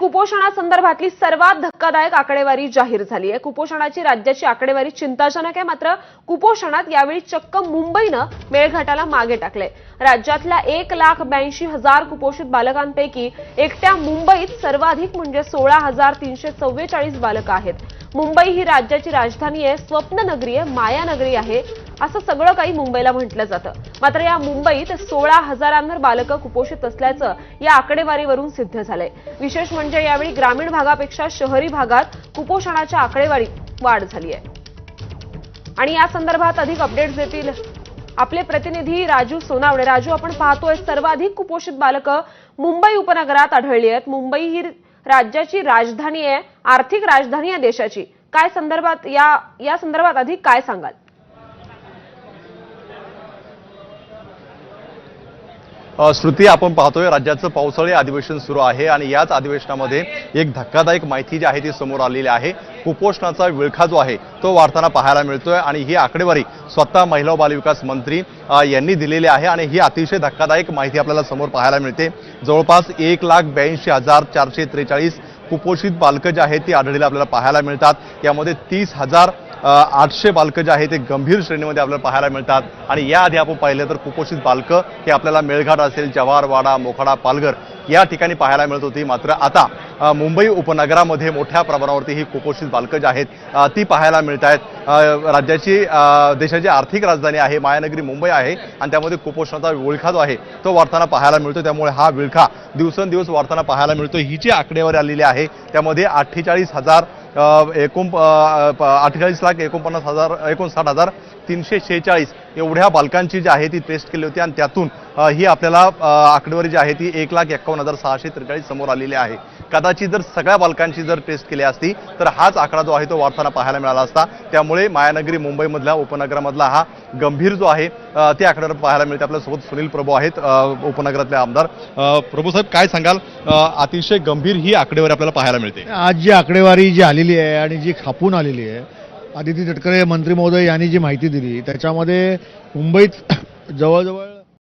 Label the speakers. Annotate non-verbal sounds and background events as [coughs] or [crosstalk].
Speaker 1: कुपोषणासंदर्भातली सर्वात धक्कादायक आकडेवारी जाहीर झाली आहे. कुपोषणाची राज्याची आकडेवारी चिंताजनक आहे मात्र कुपोषणात यावेळी चक्क मुंबईनं मेळघाटाला मागे टाकले राज्यातल्या एक लाख ब्याऐंशी हजार कुपोषित बालकांपैकी एकट्या मुंबईत सर्वाधिक म्हणजे सोळा हजार तीनशे चव्वेचाळीस बालकं आहेत. मुंबई ही राज्याची राजधानी आहे स्वप्ननगरी आहे मायानगरी आहे. असं सगळं काही मुंबईला म्हटलं जातं. मात्र या मुंबईत सोळा हजारांवर बालकं कुपोषित असल्याचं या आकडेवारीवरून सिद्ध झालंय. विशेष म्हणजे यावेळी ग्रामीण भागापेक्षा शहरी भागात कुपोषणाच्या आकडेवारीत वाढ झाली आहे आणि या संदर्भात अधिक अपडेट्स देतील आपले प्रतिनिधी राजू सोनावणे राजू आपण पाहतोय सर्वाधिक कुपोषित बालकं मुंबई उपनगरात आढळली आहेत. मुंबई ही राज्याची राजधानी आहे आर्थिक राजधानी आहे देशाची. काय संदर्भात या या संदर्भात अधिक काय सांगाल?
Speaker 2: श्रुती आपण पाहतोय राज्याचं पावसाळी अधिवेशन सुरू आहे आणि याच अधिवेशनामध्ये एक धक्कादायक माहिती जी आहे ती समोर आलेली आहे. कुपोषणाचा विळखा जो आहे तो वाढताना पाहायला मिळतोय आणि ही आकडेवारी स्वतः महिला बालविकास मंत्री यांनी दिलेली आहे आणि ही अतिशय धक्कादायक माहिती आपल्याला समोर पाहायला मिळते. जवळपास एक लाख ब्याऐंशी हजार चारशे त्रेचाळीस कुपोषित बालकं जी आहेत ती आढळलेली आपल्याला पाहायला मिळतात. यामध्ये तीस हजार आठशे बालकं जे आहेत ते गंभीर श्रेणीमध्ये आपल्याला पाहायला मिळतात. आणि याआधी आपण पाहिलं तर कुपोषित बालकं हे आपल्याला मेळघाट असेल जवारवाडा मोखाडा पालघर या ठिकाणी पाहायला मिळत होती. मात्र आता मुंबई उपनगरामध्ये मोठ्या प्रमाणावरती ही कुपोषित बालकं जी आहेत ती पाहायला मिळत आहेत. राज्याची देशाची आर्थिक राजधानी आहे मायानगरी मुंबई आहे आणि त्यामध्ये कुपोषणाचा विळखा जो आहे तो वाढताना पाहायला मिळतो त्यामुळे हा विळखा दिवसेंदिवस वाढताना पाहायला मिळतो ही जी आकडेवारी आलेली आहे. त्यामध्ये अठ्ठेचाळीस हजार एकूण अठ्ठेचाळीस लाख एकोणपन्नास हजार एकोणसाठ हजार तीनशे शेहेचाळीस एवढ्या बालकांची जी आहे ती टेस्ट केली होती आणि त्यातून ही आपल्याला आकडेवारी जी आहे ती एक लाख एक्कावन्न हजार सहाशे त्रेचाळीस समोर आलेली आहे. कदाचित जर सगळ्या बालकांची जर टेस्ट केली असती तर हाच आकडा जो आहे तो वाढताना पाहायला मिळाला असता. त्यामुळे मायानगरी मुंबईमधल्या उपनगरामधला हा गंभीर जो आहे ते आकड्यावर पाहायला मिळते. आपल्यासोबत सुनील प्रभू आहेत उपनगरातले आमदार. प्रभू साहेब काय सांगाल? अतिशय गंभीर ही आकडेवारी आपल्याला पाहायला मिळते.
Speaker 3: आज जी आकडेवारी जी आलेली आहे आणि जी खापून आलेली आहे आदिती तटकरे मंत्री महोदय यांनी जी माहिती दिली त्याच्यामध्ये मुंबईत [coughs] जवळजवळ